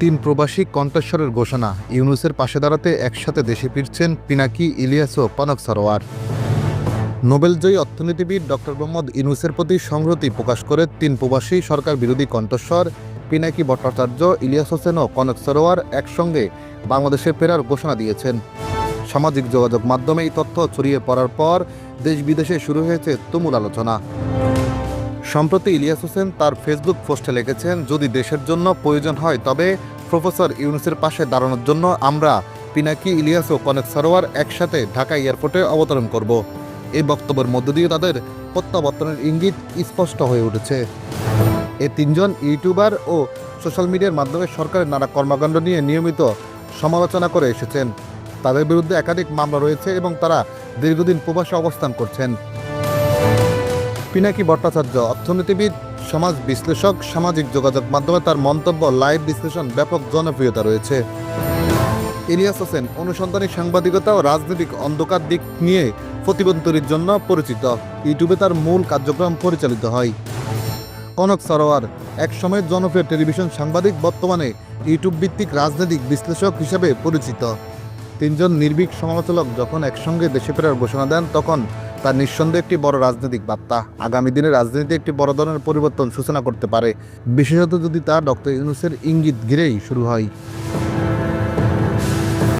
তিন প্রবাসী কণ্ঠস্বরের ঘোষণা। ইউনুসের পাশে দাঁড়াতে একসাথে দেশে ফিরছেন পিনাকি, ইলিয়াস ও কনক সরোয়ার। নোবেলজয়ী অর্থনীতিবিদ ডক্টর মোহাম্মদ ইউনুসের প্রতি সংহতি প্রকাশ করে তিন প্রবাসী সরকার বিরোধী কণ্ঠস্বর, পিনাকি ভট্টাচার্য, ইলিয়াস হোসেন ও কনক সরোয়ার একসঙ্গে বাংলাদেশে ফেরার ঘোষণা দিয়েছেন। সামাজিক যোগাযোগ মাধ্যমে এই তথ্য ছড়িয়ে পড়ার পর দেশ বিদেশে শুরু হয়েছে তুমুল আলোচনা। সম্প্রতি ইলিয়াস হোসেন তার ফেসবুক পোস্টে লিখেছেন, যদি দেশের জন্য প্রয়োজন হয়, তবে প্রফেসর ইউনুসের পাশে দাঁড়ানোর জন্য আমরা পিনাকি, ইলিয়াস ও কনক সরোয়ার একসাথে ঢাকা এয়ারপোর্টে অবতরণ করব। এই বক্তব্যের মধ্য দিয়ে তাদের প্রত্যাবর্তনের ইঙ্গিত স্পষ্ট হয়ে উঠেছে। এ তিনজন ইউটিউবার ও সোশ্যাল মিডিয়ার মাধ্যমে সরকারের নানা কর্মকাণ্ড নিয়ে নিয়মিত সমালোচনা করে এসেছেন। তাদের বিরুদ্ধে একাধিক মামলা রয়েছে এবং তারা দীর্ঘদিন প্রবাসে অবস্থান করছেন। পিনাকি ভট্টাচার্য, অর্থনীতিবিদ, সমাজ বিশ্লেষক, সামাজিক যোগাযোগ মাধ্যমে তার মন্তব্য লাইভ বিশ্লেষণ ব্যাপক জনপ্রিয়তা রয়েছে। ইলিয়াস হোসেন, অনুসন্ধানী সাংবাদিকতা ও রাজনৈতিক অন্ধকার দিক নিয়ে প্রতিবন্ধীর জন্য পরিচিত। ইউটিউবে তার মূল কার্যক্রম পরিচালিত হয়। কনক সরোয়ার, একসময় জনপ্রিয় টেলিভিশন সাংবাদিক, বর্তমানে ইউটিউব ভিত্তিক রাজনৈতিক বিশ্লেষক হিসেবে পরিচিত। তিনজন নির্ভীক সমালোচক যখন একসঙ্গে দেশে ফেরার ঘোষণা দেন, তখন তার নিঃসন্দেহে একটি বড় রাজনৈতিক বার্তা। আগামী দিনে রাজনীতি একটি বড় ধরনের পরিবর্তন সূচনা করতে পারে। বিশেষত যদি তা ডক্টর ইউনুসের ইঙ্গিত ঘিরেই শুরু হয়।